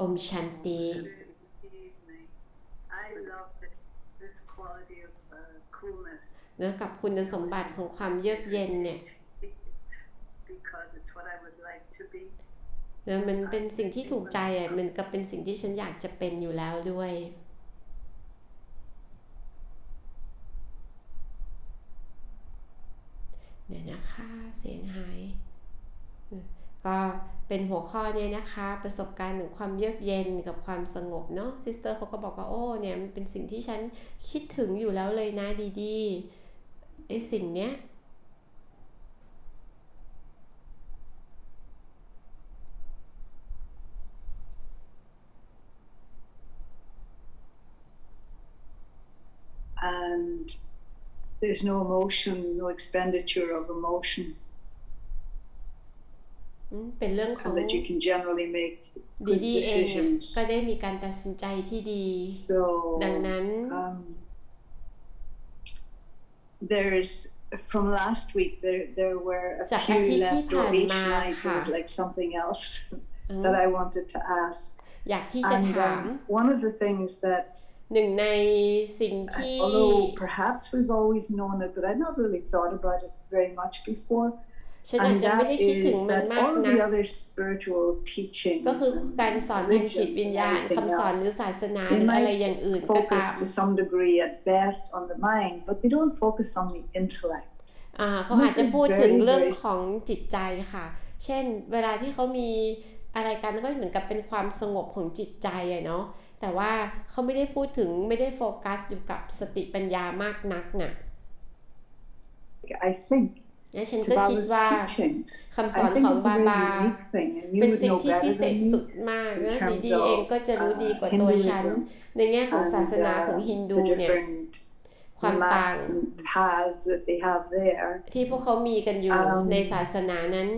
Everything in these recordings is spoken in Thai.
อมชันติ Good evening. I love this, this quality of uh, coolness. นะกับคุณสมบัติของความเยือกเย็นเนี่ย Because it's what I would like to be. นะมันเป็นสิ่งที่ถูกใจอะมันก็เป็นสิ่งที่ฉันอยากจะเป็นอยู่แล้วด้วยเดี๋ยวนะคะเสียงหาย ก็เป็นหัวข้อเนี้นะคะ ประสบการณ์ถึงความเยือกเย็นกับความสงบเนาะซิสเตอร์เขาก็บอกว่าโอ้เนี่ยมันเป็นสิ่งที่ฉันคิดถึงอยู่แล้วเลยนะดีๆไอ้สิ่งเนี้ย And there's no emotion, no expenditure of emotion, เป็นเรื่องของ and that you can generally make ดี good ดีเองอะ decisions. ก็ได้มีการตัดสินใจที่ดี So, ดังนั้น um, there's from last week there there were a จากอา few ทิตย์ที่ left ผ่าน over each มา night. There ค่ะ was like something else อืม that I wanted to ask. อยากที่จะ And ถาม um, one of the things that, หนึ่งในสิ่งที่ although perhaps we've always known it, but I'd not really thought about it very much before, ฉันอาจ and จะไม่ that ได้คิดถึง is มัน that มาก all of นะ the other spiritual teachings ก็คือ and การสอนทางจิต religions วิญ and ญาณ everything คำสอนหรือ else ศาสนาห They รืออะไร might อย่างอื่นก็ตาม focus to some degree at best on the mind, but they don't focus on the intellect. อ่าเขาอาจจะ This is พูดถึง very, เรื่อง very ของจิตใจค่ะ เช่น เวลาที่เขามีอะไรกันก็เหมือนกับเป็นความสงบของจิตใจอะเนาะแต่ว่าเขาไม่ได้พูดถึงไม่ได้โฟกัสอยู่กับสติปัญญามากนักน่ะ I think และฉัน to ก็คิด Baba's ว่า teachings, คำสอน I think ของ it's a บา very บา unique thing, and you เป็น would สิ่ง know ที่พิ better เศษ than สุด me มาก in นะ terms ดีๆเอง of ก็จะรู้ดีกว่าตัวฉัน Hinduism ในแง่ของ and ศาสนาของ uh, ฮินดู the เนี่ย different ความต่าง maths and paths that they have there. ที่พวกเขามีกันอยู่ Um, ในศาสนานั้น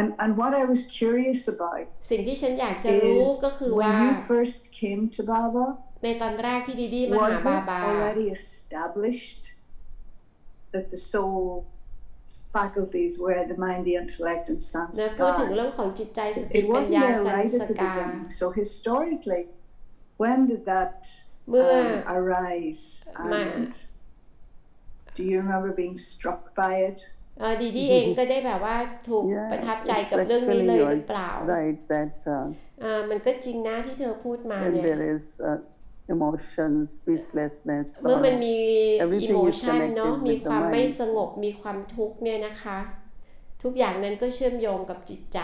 And, and what I was curious about สิ่งที่ฉันอยากจะรู้ is ก็คือว่า when you first came to Baba, ในตอนแรกที่ดีดีมาหา was บา it บา already established that the soul faculties were the mind, the intellect, and นะพูดถึงเรื่อง sanskars? ของจิตใจสติ It ปัญ wasn't ญา there สัน right ส at the กา beginning. So historically, when did that เมื่อ um, arise? My- And do you remember being struck by it? เอ่อดีดีเองก็ได้แบบว่าถูก Yeah, ประทับใจ it's กับเรื่องนี้ actually เลยห you're รือเปล่า Right, that uh, อ่ามันก็จริงนะที่เธอพูดมา when เนี่ย there is uh, emotions, peacelessness, เมื่อมัน sorrow, มี Everything อิ is โมชัน connected เนาะ with มี the ความไม่ mind. สงบมีความทุกข์เนี่ยนะคะ ทุกอย่างนั้นก็เชื่อมโยงกับจิตใจ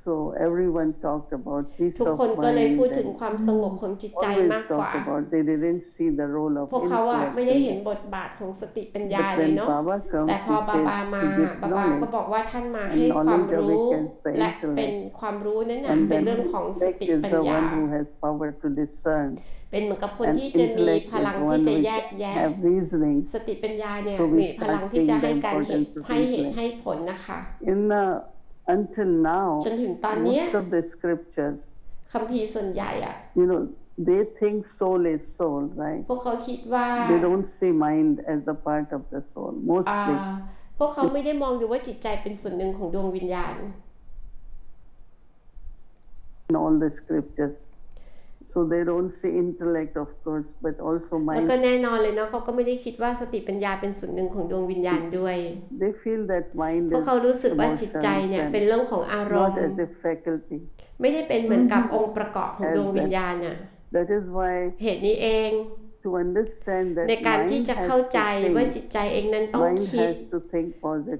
so everyone talked about peace ทุก of คนก็เลย mind พูดถึง and ความสงบของจิตใจ always มากกว่า talked about they didn't see the role of พวกเขาอะไม่ได้เห็น intellect. บทบาทของสติปัญญา But เลย when เนาะ Baba แต่ comes, พอ he บา said บามา he gives บาบาก็ knowledge บอกว่าท่านมา and ให้ความ knowledge รู้ awakens the และ intellect. เป็นความรู้นั้นน่ะ and เป็น then เรื่องของส intellect ติ is ปัญ the ญา one who has power to discern เป็นเหมือนกับคน and ที่จะมี intellect พลัง is ที่ one จะ which แยกแยะ have reasoning สติปัญญาเนี่ย So we มีพลัง start ที่จะ seeing ให้ the การเห็น importance of ให้เหตุ intellect. ให้ผลนะคะ in uh, until now จนถึงตอนเนี้ย most of the scriptures คัมภีร์ส่วนใหญ่อะ you know they think soul is soul right พวกเขาคิดว่า they don't see mind as the part of the soul อ่า mostly พวกเขาไม่ได้มองดูว่าจิตใจเป็นส่วนหนึ่งของดวงวิญญาณ in all the scriptures so they don't see intellect of course but also แล้ว mind ก็แน่นอนเลยเนาะเขาก็ไม่ได้คิดว่าสติปัญญาเป็นส่วนหนึ่งของดวงวิญญาณด้วย they feel that mind พวก is เขารู้สึกว่าจิตใจ emotions เนี่ย and เป็นเรื่องของอารม not ณ์ as a faculty ไม่ได้เป็นเหมือนกับองค์ประกอบของดวงวิญญาณน่ะ that is why เหตุนี้เอง to understand that ในการที่ mind จะ has เข้าใจ to ว่า think จิตใจเองนั้นต้อง mind คิด has to think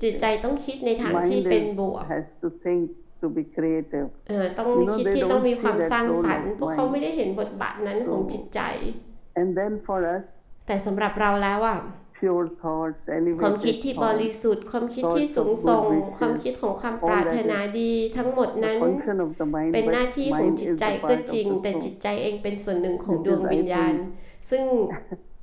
จิตใจ positive ต้องคิดในทางที่ mind เป็น is- บวก has to think to be creative เออต้อง You know, คิด they ที่ต้อง don't มีความ see that สร้างสรรค์ role of พวกเขา mind. ไม่ได้เห็นบทบาทนั้นของ So- จิตใจ and then for us แต่สำหรับเราแล้วอะ pure thoughts ความคิด elevated ที่บ thoughts ริสุทธิ์ ความคิดที่ thoughts สูง of good ส่ง wishes ความคิดของความ all ปราร that ถนา is ดีทั้งหมด the นั้น function of the mind เป็น but หน้าที่ของ mind จิต is ใจ the ก็ part จริง of the แต่ soul จิตใจเองเป็นส่วนหนึ่งของ Which ดวง is, I วิญญาณ think, ซึ่ง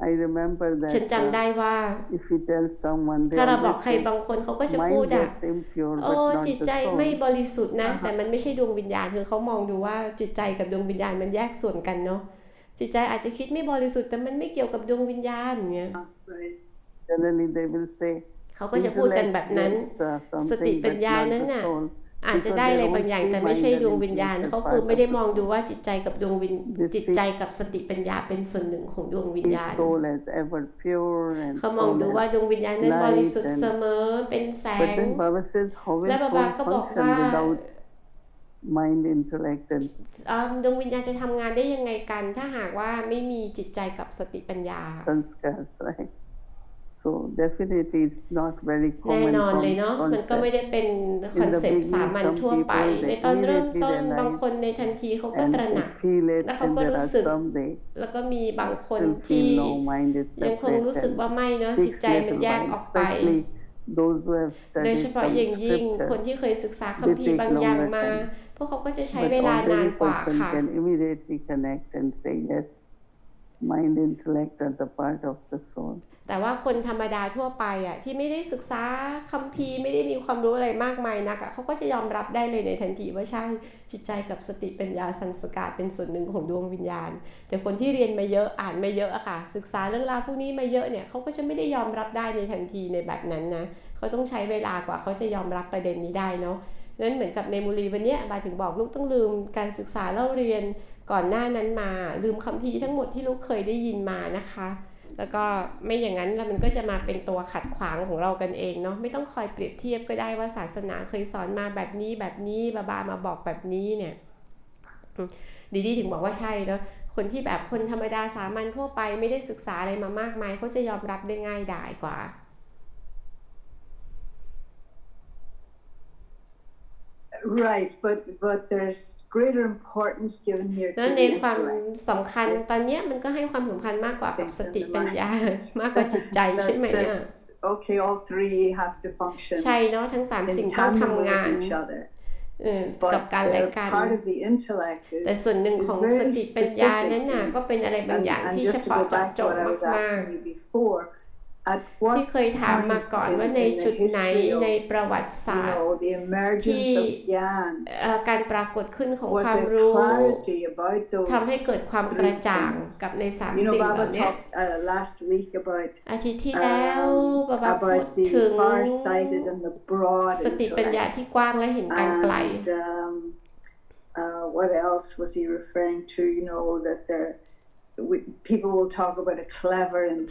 I remember ฉัน that จำ uh, ได้ว่า if you tell someone they ถ้าเราบอก always ใคร say บางคนเขาก็จะพูด mind อะ gets impure โอ้ but not จิต the ใจไม่ soul บริสุทธิ์นะ แต่มันไม่ใช่ดวงวิญญาณคือเขามองดูว่าจิตใจกับดวงวิญญาณมันแยกส่วนกันเนาะจิตใจอาจจะคิดไม่บริสุทธิ์แต่มันไม่เกี่ยวกับดวงวิญญาณเงี้ย Right. generally they will say เขาก็จะพูดกันแบบนั้น intellect gets, uh, สติ something ปัญ but ญา not นั้น the น่ะ soul อาจจะได้อะไรบางอย่าง แต่ไม่ใช่ดวงวิญญาณเขาคือไม่ได้มองดูว่าจิตใจกับดวงวิญจิตใจกับสติปัญญาเป็นส่วนหนึ่งของดวงวิญ His ญาณ soul as ever pure and เขามอง soul ดูว่า as ดวงวิญญาณนั้นบริสุทธิ์เสมอเป็นแส But ง then Baba says, how will และบา soul บาก็บอก function ว่า without mind, intellect, and อ่าดวงวิญญาณจะทำงานได้ยังไงกัน ถ้าหากว่าไม่มีจิตใจกับสติปัญญา sanskars, right? So definitely it's not very แน่ common นอนเลยเนาะ con- มันก็ไม่ concept. ได้เป็นคอนเซปต์สามัญทั่วไป ในตอนเริ่มต้นบางคนในทันทีเขาก็ And ตระหนัก they feel it, แล้วเขา and ก็ there รู้ are สึก some they แล้วก็มีบางคน still ที่ feel no mind is ยังคง separate รู้สึก and ว่าไม่เนาะจิต takes ใจมัน little แยก while, ออกไป especially those who have โดย studied เฉพาะ some อย่างยิ่งคน scriptures. ที่เคยศึกษาคัมภีร์ take บางอย่าง longer มา time. พวกเขาก็จะใช้ But เวลานาน ordinary กว่า person ค่ะ can immediately connect and say, yes, mind, intellect are the part of the soul. แต่ว่าคนธรรมดาทั่วไปอะที่ไม่ได้ศึกษาคัมภีร์ไม่ได้มีความรู้อะไรมากมายนักอะเขาก็จะยอมรับได้เลยในทันทีว่าใช่จิตใจกับสติปัญญาสันสกาดเป็นส่วนหนึ่งของดวงวิญญาณ แต่คนที่เรียนมาเยอะอ่านมาเยอะอะค่ะ ศึกษาเรื่องราวพวกนี้มาเยอะเนี่ยเขาก็จะไม่ได้ยอมรับได้ในทันทีในแบบนั้นนะเขาต้องใช้เวลากว่าเขาจะยอมรับประเด็นนี้ได้เนาะนั้นเหมือนกับในมูลีวันเนี้ยบาถึงบอกลูกต้องลืมการศึกษาเล่าเรียนก่อนหน้านั้นมา ลืมคัมภีร์ทั้งหมดที่ลูกเคยได้ยินมานะคะ แล้วก็ไม่อย่างนั้นแล้วมันก็จะมาเป็นตัวขัดขวางของเรากันเองเนาะไม่ต้องคอยเปรียบเทียบก็ได้ว่าศาสนาเคยสอนมาแบบนี้แบบนี้บาบามาบอกแบบนี้เนี่ยดีดีถึงบอกว่าใช่เนาะคนที่แบบคนธรรมดาสามัญทั่วไปไม่ได้ศึกษาอะไรมามากมายเขาจะยอมรับได้ง่ายดายกว่า Right, but but there's greater importance given here แล้ว to ใน the ความ intellect. สำคัญตอนเนี้ยมันก็ให้ความสำคัญมากกว่ากับสติปัญญามากกว่าจิตใจใช่ไหม That- อะ that- okay, all three have to function ใช่เนาะทั้งสามสิ่ง in ต้อง tandem ทำงาน with each other. เออกับ But การและ uh, กัน part of the intellect แต่ is ส่วนหนึ่งของ is very สติปัญญานั้นน่ะ specific ก็เป็นอะไรบาง and, อย่าง and ที่เฉ just to พาะ go เจาะ back จ to ง what I was มาก asking you before, at ๆ what ที่เคยถามมา point ก่อน in, ว่าใน in จุด the ไหน history ใน of ประวัติ you ศาสตร์ know, the emergence of Gyan เอ่อการปรากฏขึ้นของ was ความ there รู้ clarity about those ทำให้เกิดความกระ three จ่าง things? กับในสาม You สิ่ know, งเหล่า Baba นี้ talked uh, last week about อาทิตย์ที่แล้ว um, บาบาพูด about ถึง the far-sighted and the broad สติปัญญา intellect. ที่กว้างและเห็นการไกล And um, uh, what else was he referring to? You know that there,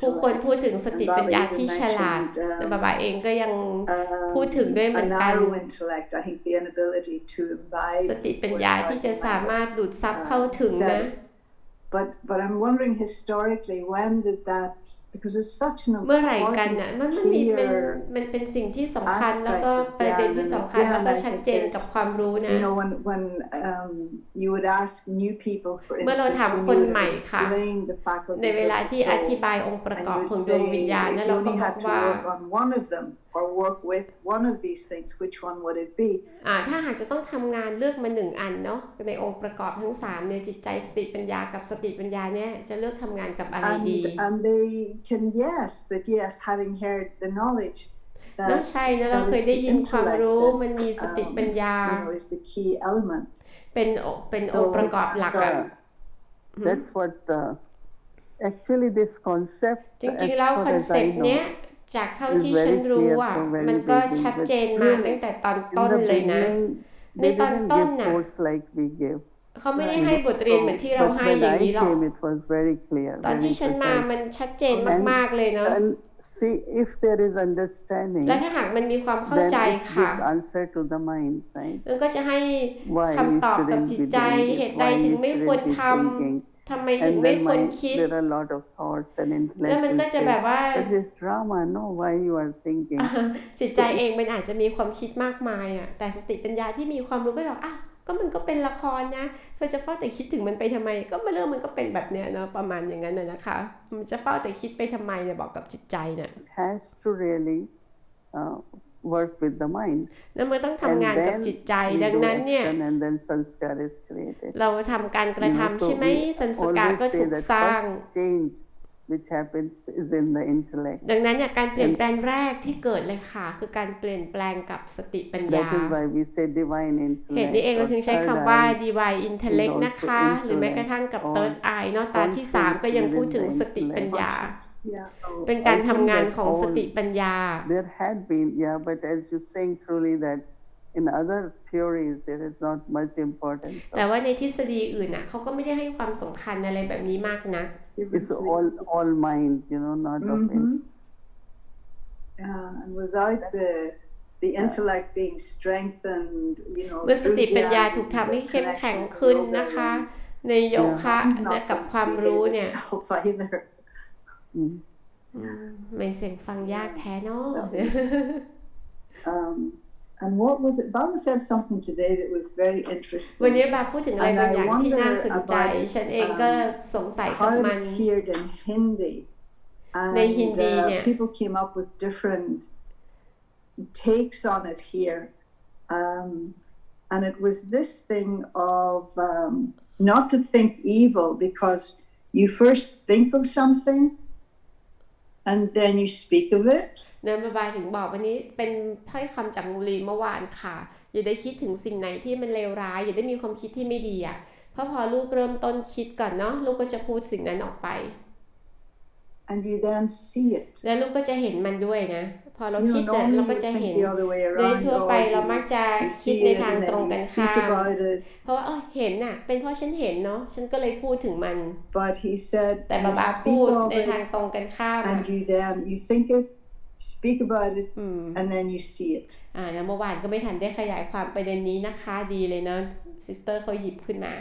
ผู้คน intellect. พูดถึงสติปัญญาที่ฉลาด mentioned, um, แต่บาบาเองก็ยัง um, พูดถึงด้วยเหมื a อนกัน narrow intellect. I think the inability to ส imbibe. ติปัญญาที่จะสามารถดูดซับเข้าถึงนะ But but I'm wondering historically when did that because it's such an เมื่อไหร่กันน่ะ important มันมันมีมัน clear มันเป็นสิ่งที่สำคัญ aspect แล้วก็ of ประเด็น Gyan ที่ and สำคัญ again, แล้วก็ I ชัด think เจนกับ there's ความรู้นะ you know when when um, you would ask new people for เมื่อเรา instance ถาม when คน you would ใหม่ค่ะ explain the ใน faculties เวลา of the ที่อธิ soul บายองค์ประ and กอบ you ของ would ดวง say วิญญาณ if นั้น you เราก็ only บอก had to ว่า work on one of them or work with one of these things which one would it be อ่าถ้าหากจะต้องทำงานเลือกมาหนึ่งอันเนาะในองค์ประกอบทั้งสามเนี่ยจิตใจสติปัญญากับสติปัญญาเนี่ยจะเลือกทำงานกับอะไรดี and and they can yes that yes having heard the knowledge เนอะ that ใช่นะเรา that เคย it's ได้ the ยินความ intellect รู้ that, มันมีสติ um, ปัญญา you know is the key element เป็นองค์เป็น So องค์ประกอบหลักอะ uh, that's what uh, actually this concept จริง as ๆแล้ว far คอน as เซป I ต์เนี้ย know จากเท่า is ที่ very ฉันรู้ clear อะ from very มันก็ beginning, ชัด but เจนมา really, ตั้งแต่ตอน in ต้น the เลยนะ beginning ใน they ตอน didn't ต้น give น่ะ course like we give เขาไม่ได้ให้บทเรียนเหมือนที่เรา but ให้ when อย่าง I นี้หรอก came it was very clear ตอน very ที่ฉันมา precise. มันชัดเจนมาก ๆ เลยเนาะ and see if there is understanding และถ้าหากมันมีความเข้า then ใจ it ค่ะ gives answer to the mind right มันก็จะให้ why you คำตอบกับ shouldn't จิต be ใจ doing เห it ตุใด why ถึง you ไม่ควร shouldn't be ท thinking ำ ทำไมถึง and ไม่ then ควร mind, คิด there are a lot of thoughts and แล้ว intellect มันก็ will จะ say, แบบว่า but it's drama no why you are thinking จิตใจเองมันอาจจะมีความคิดมากมายอะแต่สติปัญญาที่มีความรู้ก็บอกอะก็มันก็เป็นละครนะเธอจะเฝ้าแต่คิดถึงมันไปทำไม ก็มาเรื่องมันก็เป็นแบบเนี้ยเนาะประมาณอย่างนั้นน่ะนะคะมันจะเฝ้าแต่คิดไปทำไมเนี่ยบอกกับจิตใจเนี่ย it has to really uh, work with the mind แล้วมันต้องทำ and งานกับ then จิตใจ we ดัง do นั้นเนี่ย action and then sanskar is created เราทำการกระ You know, ทำ so ใช่ไหม we สันสการ always ก็ say ถูก that สร้าง first change which happens is in the intellect ดังนั้นเนี่ยการเปลี่ยนแปลงแรกที่เกิดเลยค่ะ คือการเปลี่ยนแปลงกับสติปัญญา that is why we say divine เหตุ intellect นี้เองเรา or ถึงใช้ third คำว่า eye divine intellect is also นะคะ หรือแม้กระทั่งกับ intellect third eye เนาะตาที่ 3 ก็ยังพูดถึงสติปัญญา yeah เป็นการ I think ทำงาน that ของสติ all- ปัญญา there had been yeah but as you're saying truly that in other theories there is not much importance. แต่ว่าในทฤษฎีอื่นน่ะเขาก็ไม่ได้ให้ความสำคัญอะไรแบบนี้มากนัก It's all all mind, you know, not of Mhm. in- Yeah, and without the the intellect being strengthened, you know, เมื่อส through ติปัญญา Dhyan, ถูกทำให้ the เข้มแข็ง connection to ขึ้น yoga, นะคะ then ในโยคะ it's และ not กับ going ความ to รู้ behave เนี่ย itself either. Mm. อืมไม่เสียงฟังยากแท้เนาะ Um, and what was it? Baba said something today that was very วันนี้ interesting. บาพูดถึงอะไร And บาง I อย่างที่ wonder น่าสนใจ about, ฉันเองก็ um, สงสัยกับ How มัน it appeared in Hindi. And Hindi uh, niya. people came up with different takes on it here. Um, and it was this thing of um, not to think evil because you first think of something and then you speak of it. เนินบายถึงบอกวันนี้เป็นถ้อยคำจากมูลีเมื่อวานค่ะ อย่าได้คิดถึงสิ่งไหนที่มันเลวร้าย อย่าได้มีความคิดที่ไม่ดีอะเพราะพอลูกเริ่มต้นคิดก่อนเนาะลูกก็จะพูดสิ่งนั้นออกไป And you then see it. แล้วลูกก็จะเห็นมันด้วยนะ พอเรา You คิด know, เนี่ย normally เราก็ you จะเห็น think the other way โดย around. ทั่วไป or เรา you- มักจะ you คิด see ใน it ทาง and ตรง then กั you น speak ข้าม about it. เพราะว่าเออเห็นน่ะ เป็นเพราะฉันเห็นเนาะฉันก็เลยพูดถึงมัน But he said, แต่ you บาบาพู speak ด of ในทาง it ตรงกันข้ามอะ and you then you think it, speak about it, อืม and then you see it. อ่าแล้วเมื่อวานก็ไม่ทันได้ขยายความประเด็นนี้นะคะดีเลยเนาะซิสเตอร์เขาหยิบขึ้นมา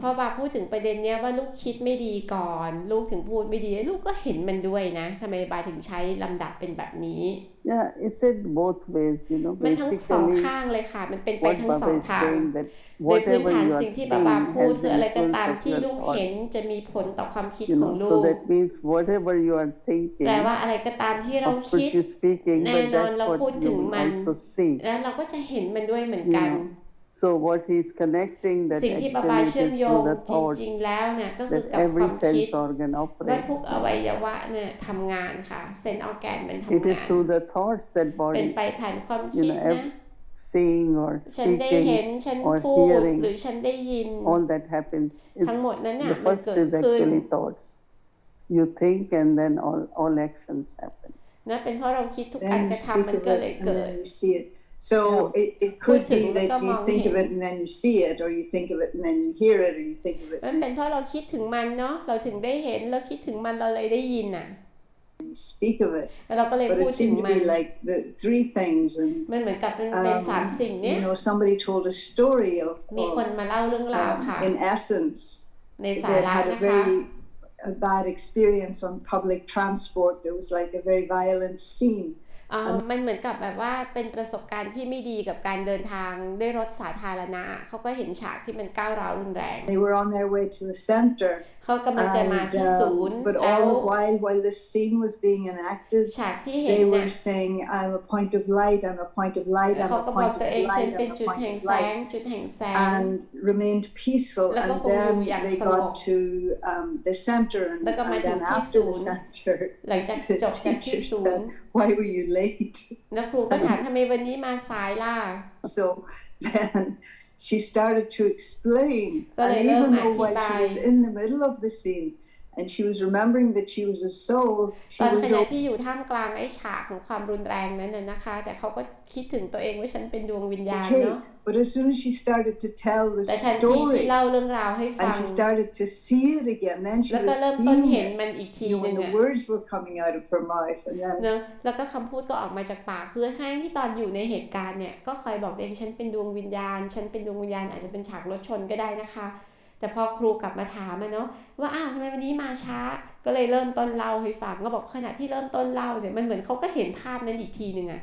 พอบาพูดถึงประเด็นเนี้ยว่าลูกคิดไม่ดีก่อน ลูกถึงพูดไม่ดี ลูกก็เห็นมันด้วยนะทำไมบาถึงใช้ลำดับเป็นแบบนี้ Yeah, it's said both ways, you know. มันทั้งสอง Basically, ข้างเลยค่ะ มันเป็นไป what ทั้งสอง Baba is ทาง saying that โดยพื้น whatever ฐาน you สิ่ are งที่ seeing บาบาพูด has คือ the อะไรก็ influence ตาม of ที่ your ลูกเห็น thoughts. จะมีผลต่อความคิด You ของ know, ลู so ก that means whatever you are thinking, แปลว่าอะไรก็ตามที่เรา of คิด course you're speaking, but Nè, that's nó what พูด you ถึง will มัน also see. แล้วเราก็จะเห็นมันด้วยเหมือน You กัน know, so what he's connecting that สิ่งที่บาบา actually เชื่อม it is โย through ง the จ thoughts ริง ๆ แล้วเนี่ยก็คือ that กับควา every มคิด sense organ ว่า operates. ทุกอวัยวะเนี่ยทำงานค่ะ เซนออแกนมันทำ It งา is น through the thoughts that เป็น body ไปผ่านความ you คิด know, นะ ev- seeing or ฉันได้เห็น speaking, ฉัน or พูด hearing หรือฉันได้ยิน all that happens is ทั้งหมดนั้นน่ะ the มัน first เกิด is ขึ้น actually thoughts. You think and then all, all actions happen. นะเป็นเพราะเราคิดทุกการ Then ก you ระ speak ทำมัน of ก็เลย it, and เกิด then you see it. So it, it could be Putin, that you come think of on. it and then you see it, or you think of it and then you hear it, or you think of it มัน and เป็นเพราะเราคิดถึงมันเนาะเราถึงได้เห็นเราคิดถึงมันเราเลยได้ยินน่ะ you speak of it. แล้วเราก็เลย But พูด it ถึง seemed to มัน be like the three things, and มันเหมือนกับเป็นเป็นสามสิ่ง um, เนี้ย you know, somebody told a story of, มีคน of มาเล่าเรื่องราว um, ค่ะ in essence, ใน they สาระ had a นะคะ very a bad experience on public transport. There was like a very violent scene. อ่ามันเหมือนกับแบบว่าเป็นประสบการณ์ที่ไม่ดีกับการเดินทางด้วยรถสาธารณะเขาก็เห็นฉากที่มันก้าวร้าวรุนแรง They were on their way to the center, เขากำลังจะมา and ที่ศูนย์ um, but แล้ว all the while, while this scene was being enacted, ฉากที่เห็น they เนี่ย were saying, "I'm a point of light. I'm a point of light. แล้ว I'm เขา a ก็บอก point ตัว of เองฉัน light. เป็น I'm a จุด point แห่ง of แสง light." จุดแห่งแสง And remained peaceful, แล้วก็ and คงอยู่ then อย่าง they สงบ got to um, the center, and, แล้วก็มา and ถึง then ที่ after ศู the นย์ center, หลังจาก the จบจากที่ teacher ศูนย์ said, "Why were you late?" แล้วครูก็ถามทำไมวันนี้มาสายล่ะ So then she started to explain,ก็เลย and เริ่ม even though while she อธิบาย was in the middle of the scene, And she was remembering that she was a soul, ตอน she ข was ณะ o- ที่อยู่ท่ามกลางไอ้ฉากของความรุนแรงนั้นน่ะนะคะ แต่เขาก็คิดถึงตัวเองว่าฉันเป็นดวงวิญญาณ okay. เนาะ But as soon as she started to tell the แต่ทันทีที่ story, เล่าเรื่องราวให้ฟั and ง she started to see it again, then she แล้วก็ was เริ่มต้น seeing เห็น it. มันอีกที You know, หนึ่ when ง the อะ words were coming out of her mouth, and then เนอะแล้วก็คำพูดก็ออกมาจากปากคือให้ที่ตอนอยู่ในเหตุการณ์เนี่ยก็คอยบอกตัวเองฉันเป็นดวงวิญญาณ ฉันเป็นดวงวิญญาณอาจจะเป็นฉากรถชนก็ได้นะคะ แต่พอครูกลับมาถามอะเนาะว่าอ้าวทำไมวันนี้มาช้า ก็เลยเริ่มต้นเล่าให้ฟังก็บอกขณะที่เริ่มต้นเล่าเนี่ยมันเหมือนเขาก็เห็นภาพนั้นอีกทีหนึ่งอะ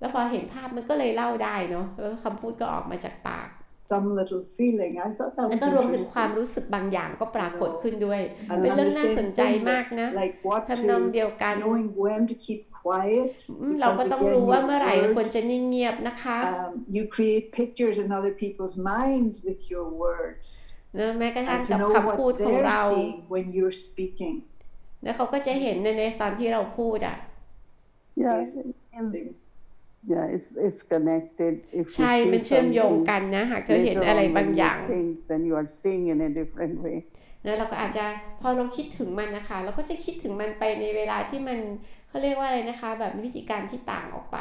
แล้วพอเห็นภาพมันก็เลยเล่าได้เนาะแล้วคำพูดก็ออกมาจากปาก some little feeling. I thought that แล้ว was ก็รวมถึงความ interesting. รู้สึกบางอย่างก็ปรากฏขึ้นด้วย And เป็น and เรื่อง the น่า same สนใจ thing, มาก that, นะ like what ทำนอง to เดียวกัน knowing when to keep quiet อืมเราก็ because ต้อง again รู้ว่า your เมื่อไหร่ควรจะ words, นิ่งเงียบนะคะ um, you create pictures in other people's minds with your words เนอะแม้กระทั่ง and กั to บ know คำพูด what ของ they're เรา seeing when you're speaking แล้วเขาก็จะเห็นในในตอนที่เราพูดอะ Yeah, Yes. and- yeah, it's it's connected. If you ใช่ see มันเชื่อมโยง something กันนะหากเธอเห็น later อะไร on บาง when อ you ย่าง think, then you are seeing in a different way. แล้วเราก็อาจจะพอเราคิดถึงมันนะคะ เราก็จะคิดถึงมันไปในเวลาที่มันเขาเรียกว่าอะไรนะคะ แบบวิธีการที่ต่างออกไป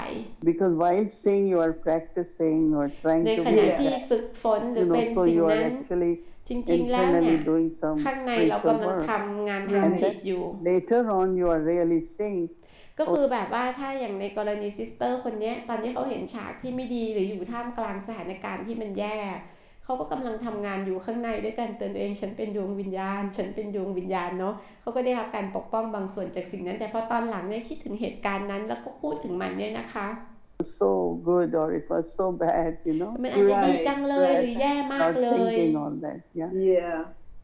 Because while saying you are practicing or trying ใน to ข be ณะที่ that, ฝึกฝนหรือ you เป็น know, so สิ่ง you are นั้น actually จริงๆ แล้วเนี่ย internally doing some ข้างในเรา spiritual กำลัง work. ทำงานทาง And จิต then อยู่ later on, you are really saying, ก็คือแบบว่าถ้าอย่างในกรณีซิสเตอร์คนเนี้ยตอนนี้เขาเห็นฉากที่ไม่ดีหรืออยู่ท่ามกลางสถานการณ์ที่มันแย่เขาก็กำลังทำงานอยู่ข้างในด้วยกันเตือนตัวเอง ฉันเป็นดวงวิญญาณ ฉันเป็นดวงวิญญาณเนาะเขาก็ได้รับการปกป้องบางส่วนจากสิ่งนั้น แต่พอตอนหลังเนี่ยคิดถึงเหตุการณ์นั้น แล้วก็พูดถึงมันเนี่ยนะคะ so good or it was so bad, you know, มันอาจจะดีจังเลย Right, หรือแย่มาก not เลย thinking all that. Yeah. Yeah.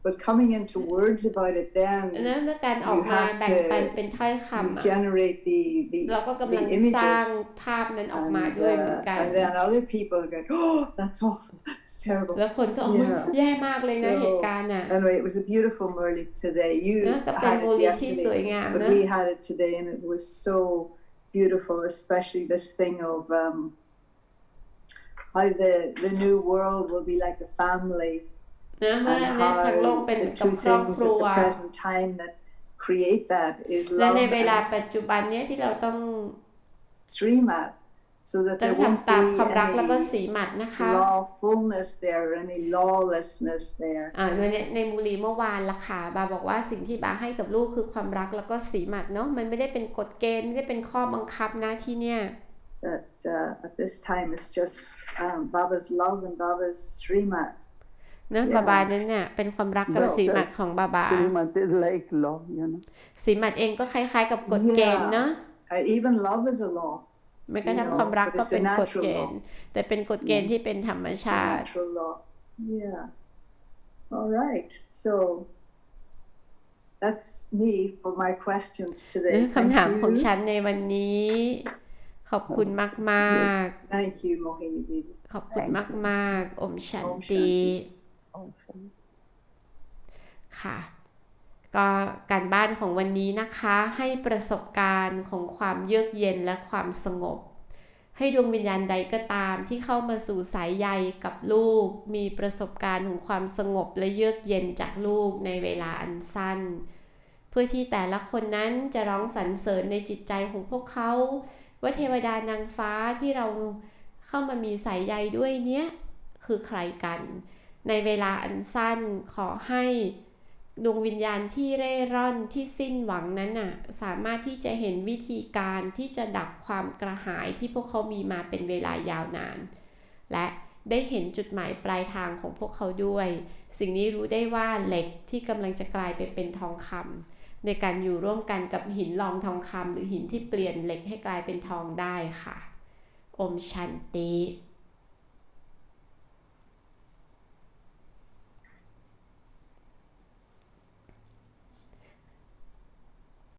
But coming into words about it then นะเมื่อการออกมา You have แบ่งปัน to เป็นถ้อยคำอะ generate the the, เราก็กำลัง the สร้าง images ภาพนั้นออก and, มาด้วยเหมือน uh, กัน and then other people go, oh, that's awful, it's terrible. แล้วคนก็โอ้ย Yeah. แย่มากเลยนะ So, เหตุการณ์อ่ะ Anyway, it was a beautiful Murley today. You นะก็เป็น had มู it ลีที่สวย yesterday, งาม but นะ we had it today, and it was so beautiful, especially this thing of um, how the the new world will be like a family, นะเมื่อ and เนี่ยทั้งโลก how เป็นเหมื the อนกับ two ครอบ things ครั at ว the present time that create that is และ love ในเวลา and ปัจจุบันเนี้ยที่เราต้อง stream at, So that ต้อง there won't ทำตามความรัก be แล้วก็ any สีหมัดนะคะ lawfulness there, or any lawlessness there. อ่าในในในมูลีเมื่อวานละค่ะบาบอกว่าสิ่งที่บาให้กับลูกคือความรักแล้วก็สีหมัดเนาะมันไม่ได้เป็นกฎเกณฑ์ไม่ได้เป็นข้อบังคับนะที่เนี่ย that uh, at this time it's just um, Baba's love and Baba's streamat. นะ Yeah. บาบานั้นเนี่ยเป็นความรักกับ So สีหมัดของบาบา Srimat is like law, you know. สีหมัดเองก็คล้ายๆกับกฎเกณฑ์เนาะ Uh, even love is a law, แม้กระทั่ง You know, ความรัก but ก็ it's a เป็นกฎ natural เกณฑ์ แต่เป็นกฎเกณฑ์ที่เป็นธรรม it's a ชาติ natural law. Yeah. All right. So that's me for my questions นะ today. คำถาม Thank ของ you. ฉันในวันนี้ ขอบคุณมาก Thank you, Mohini Devi. ๆขอบคุณมากๆอมชันอมชันตีติ Also. ค่ะ ก็การบ้านของวันนี้นะคะให้ประสบการณ์ของความเยือกเย็นและความสงบ ให้ดวงวิญญาณใดก็ตามที่เข้ามาสู่สายใยกับลูก มีประสบการณ์ของความสงบและเยือกเย็นจากลูกในเวลาอันสั้น เพื่อที่แต่ละคนนั้นจะร้องสรรเสริญในจิตใจของพวกเขาว่าเทวดานางฟ้าที่เราเข้ามามีสายใยด้วยเนี้ยคือใครกัน ในเวลาอันสั้นขอให้ ดวงวิญญาณที่เร่ร่อนที่สิ้นหวังนั้นน่ะสามารถที่จะเห็นวิธีการที่จะดับความกระหายที่พวกเขามีมาเป็นเวลายาวนาน และได้เห็นจุดหมายปลายทางของพวกเขาด้วย สิ่งนี้รู้ได้ว่าเหล็กที่กำลังจะกลายไปเป็นทองคำในการอยู่ร่วมกันกับหินรองทองคำหรือหินที่เปลี่ยนเหล็กให้กลายเป็นทองได้ค่ะ อมชันติ